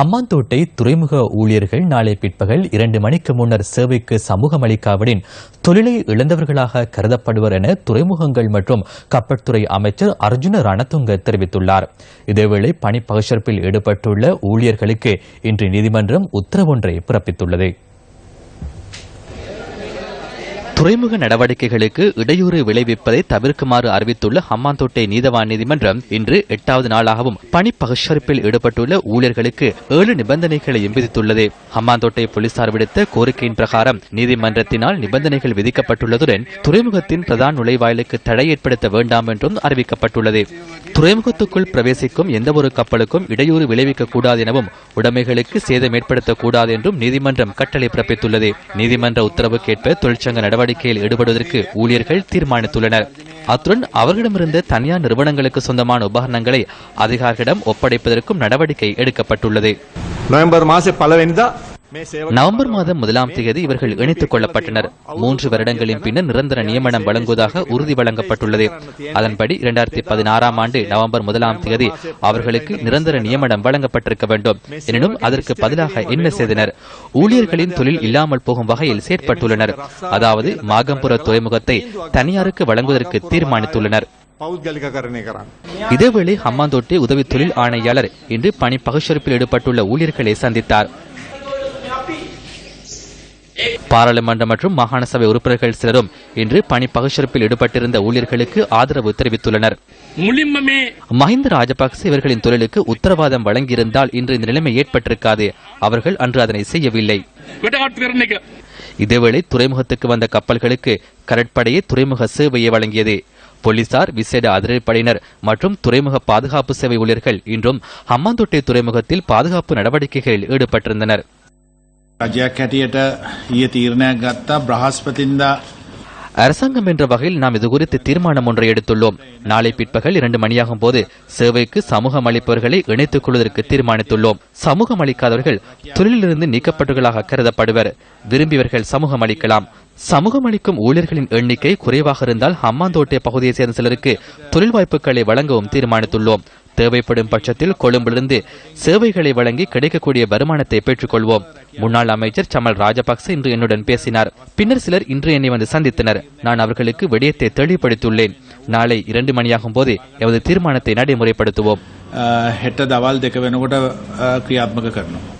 ஹம்மாந்தோட்டை துறைமுக ஊழியர்கள் நாளை பிற்பகல் இரண்டு மணிக்கு முன்னர் சேவைக்கு சமூகம் அளிக்காவிடின் தொழிலை இழந்தவர்களாக கருதப்படுவர் என துறைமுகங்கள் மற்றும் கப்பற்துறை அமைச்சர் அர்ஜுன ரணதுங்க தெரிவித்துள்ளார். இதேவேளை பணி பகிஷ்கரிப்பில் ஈடுபட்டுள்ள ஊழியர்களுக்கு இன்று நீதிமன்றம் உத்தரவொன்றை பிறப்பித்துள்ளது. துறைமுக நடவடிக்கைகளுக்கு இடையூறு விளைவிப்பதை தவிர்க்குமாறு அறிவித்துள்ள ஹம்மாந்தோட்டை நீதவான் நீதிமன்றம் இன்று எட்டாவது நாளாகவும் பணி பகிஷ்கரிப்பில் ஈடுபட்டுள்ள ஊழியர்களுக்கு ஏழு நிபந்தனைகளை விதித்துள்ளது. ஹம்மாந்தோட்டை போலீசார் விடுத்த கோரிக்கையின் பிரகாரம் நீதிமன்றத்தினால் நிபந்தனைகள் விதிக்கப்பட்டுள்ளதுடன் துறைமுகத்தின் பிரதான நுழைவாயிலுக்கு தடை ஏற்படுத்த வேண்டாம் என்றும் அறிவிக்கப்பட்டுள்ளது. துறைமுகத்துக்குள் பிரவேசிக்கும் எந்தவொரு கப்பலுக்கும் இடையூறு விளைவிக்க கூடாது எனவும் உடைமைகளுக்கு சேதம் ஏற்படுத்தக்கூடாது என்றும் நீதிமன்றம் கட்டளை பிறப்பித்துள்ளது. நீதிமன்ற உத்தரவுக்கேற்ப தொழிற்சங்க நடவடிக்கை நடவடிக்கையில் ஈடுபடுவதற்கு ஊழியர்கள் தீர்மானித்துள்ளனர். அத்துடன் அவர்களிடமிருந்த தனியார் நிறுவனங்களுக்கு சொந்தமான உபகரணங்களை அதிகாரிகளிடம் ஒப்படைப்பதற்கும் நடவடிக்கை எடுக்கப்பட்டுள்ளது. நவம்பர் மாசம் பலவெனிதா நவம்பர் மாதம் முதலாம் தேதி இவர்கள் இணைத்துக் கொள்ளப்பட்டனர். மூன்று வருடங்களின் பின்னர் நிரந்தர நியமனம் வழங்குவதாக உறுதி வழங்கப்பட்டுள்ளது. அதன்படி இரண்டாயிரத்தி பதினாறாம் ஆண்டு நவம்பர் முதலாம் தேதி அவர்களுக்கு நிரந்தர நியமனம் வழங்கப்பட்டிருக்க வேண்டும். எனினும் அதற்கு பதிலாக என்ன செய்தனர்? ஊழியர்களின் தொழில் இல்லாமல் போகும் வகையில் செயற்பட்டுள்ளனர். அதாவது மாகம்புர துறைமுகத்தை தனியாருக்கு வழங்குவதற்கு தீர்மானித்துள்ளனர். இதேவேளை ஹம்மாந்தோட்டை உதவி தொழில் ஆணையாளர் இன்று பணி பகுச்சரிப்பில் ஈடுபட்டுள்ள ஊழியர்களை சந்தித்தார். பாராளுமன்ற மற்றும் மாகாண சபை உறுப்பினர்கள் சிலரும் இன்று பணி பகுஷரிப்பில் ஈடுபட்டிருந்த ஊழியர்களுக்கு ஆதரவு தெரிவித்துள்ளனர். மஹிந்த ராஜபக்சே இவர்களின் தொழிலுக்கு உத்தரவாதம் வழங்கியிருந்தால் இன்று இந்த நிலைமை ஏற்பட்டிருக்காது. அவர்கள் அன்று அதனை செய்யவில்லை. இதேவேளை துறைமுகத்துக்கு வந்த கப்பல்களுக்கு கடற்படையே துறைமுக சேவையை வழங்கியது. போலீசார் விசேட அதிரடிப்படையினர் மற்றும் துறைமுக பாதுகாப்பு சேவை ஊழியர்கள் இன்றும் ஹம்மாந்தோட்டை துறைமுகத்தில் பாதுகாப்பு நடவடிக்கைகளில் ஈடுபட்டிருந்தனர். රජයක් හැටියට ඊය තීරණයක් ගත්තා බ්‍රහස්පතින්දා அரசாங்கம் என்ற வகையில் நாம் இது குறித்து தீர்மானம் ஒன்றை எடுத்துள்ளோம் நாளை பிற்பகல் இரண்டு மணியாகும் போது சேவைக்கு சமூகம் அளிப்பவர்களை இணைத்துக் கொள்வதற்கு தீர்மானித்துள்ளோம் சமூகம் அளிக்காதவர்கள் தொழிலிலிருந்து நீக்கப்பட்டவர்களாக கருதப்படுவர் விரும்பியவர்கள் சமூகம் அளிக்கலாம் சமூகம் அளிக்கும் ஊழியர்களின் எண்ணிக்கை குறைவாக இருந்தால் ஹம்மாந்தோட்டை பகுதியை சேர்ந்த சிலருக்கு தொழில் வாய்ப்புகளை வழங்கவும் தீர்மானித்துள்ளோம் தேவைப்படும் பட்சத்தில் கொழும்பிலிருந்து சேவைகளை வழங்கி கிடைக்கக்கூடிய வருமானத்தை பெற்றுக்கொள்வோம் முன்னாள் அமைச்சர் சமல் ராஜபக்ச இன்று என்னுடன் பேசினார் பின்னர் சிலர் இன்று என்னை வந்து சந்தித்தனர் நான் அவர்களுக்கு விடயத்தை தெளிவுபடுத்தியுள்ளேன் நாளை இரண்டு மணியாகும் போது எமது தீர்மானத்தை நடைமுறைப்படுத்துவோம் හෙට දවල් දෙක වෙනකොට ක්‍රියාත්මක කරනවා.